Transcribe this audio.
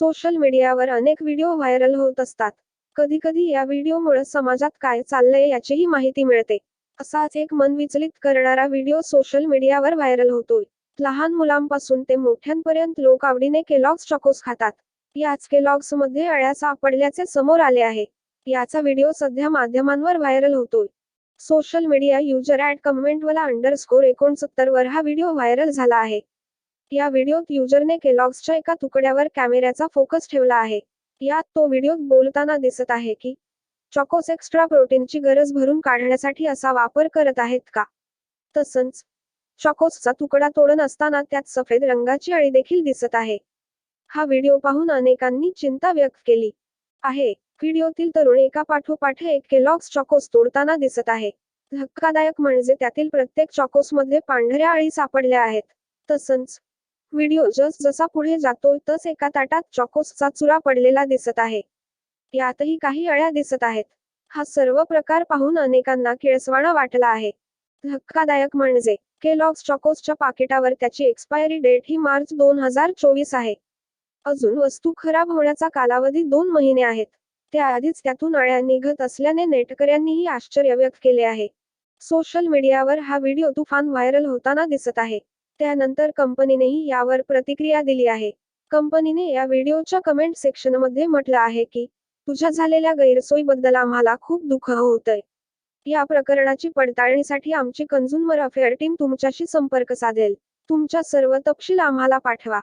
Social मीडियावर अनेक video viral होत असतात. कधी कधी या व्हिडिओमुळे समाजात काय चाललंय याचीही माहिती मिळते. असाच एक मन विचलित करणारा व्हिडिओ सोशल मीडियावर व्हायरल होतोय. लहान मुलांपासून ते मोठ्यांपर्यंत लोक आवडीने केलॉग्स चॉकोस खातात. याच केलॉग्समध्ये अळ्या सापडल्याचे समोर आले आहे. याचा व्हिडिओ सध्या माध्यमांवर व्हायरल होतोय. सोशल मीडिया युजर ऍट कमेंटवाला अंडरस्कोर एकोणसत्तर वर हा व्हिडिओ व्हायरल झाला आहे. या व्हिडिओत युजरने केलॉग्सच्या एका तुकड्यावर कॅमेऱ्याचा फोकस ठेवला आहे. यात तो व्हिडिओत बोलताना दिसत आहे की चॉकोस एक्स्ट्रा प्रोटीनची गरज भरून काढण्यासाठी असा वापर करत आहेत का? तसंच चॉकोसचा तुकडा तोडण असताना त्यात सफेद रंगाची अळी देखील दिसत आहे. हा व्हिडिओ पाहून अनेकांनी चिंता व्यक्त केली आहे. व्हिडिओतील तरुण एका पाठोपाठ एक केलॉग्स चॉकोस तोडताना दिसत आहे. धक्कादायक म्हणजे त्यातील प्रत्येक चॉकोसमध्ये पांढऱ्या अळी सापडल्या आहेत. तसंच व्हिडिओ जस जसा पुढे जातोय तस एका ताटात चॉकोसचा चुरा पडलेला दिसत आहे. यातही काही अळ्या दिसत आहेत. हा सर्व प्रकार पाहून अनेकांना किळसवाणा वाटला आहे. धक्कादायक म्हणजे केलॉग्स चॉकोसच्या पाकिटावर त्याची एक्सपायरी डेट ही मार्च दोन हजार चोवीस आहे. अजून वस्तू खराब होण्याचा कालावधी दोन महिने आहेत. त्याआधीच त्यातून अळ्या निघत असल्याने नेटकऱ्यांनीही आश्चर्य व्यक्त केले आहे. सोशल मीडियावर हा व्हिडिओ तुफान व्हायरल होताना दिसत आहे. त्यानंतर कंपनीनेही यावर प्रतिक्रिया दिली आहे. कंपनीने या व्हिडिओच्या कमेंट सेक्शनमध्ये म्हटलं आहे की तुझ्या झालेल्या गैरसोयीबद्दल आम्हाला खूप दुःख होतंय. या प्रकरणाची पडताळणीसाठी आमची कन्झ्युमर अफेअर टीम तुमच्याशी संपर्क साधेल. तुमच्या सर्व तपशील आम्हाला पाठवा.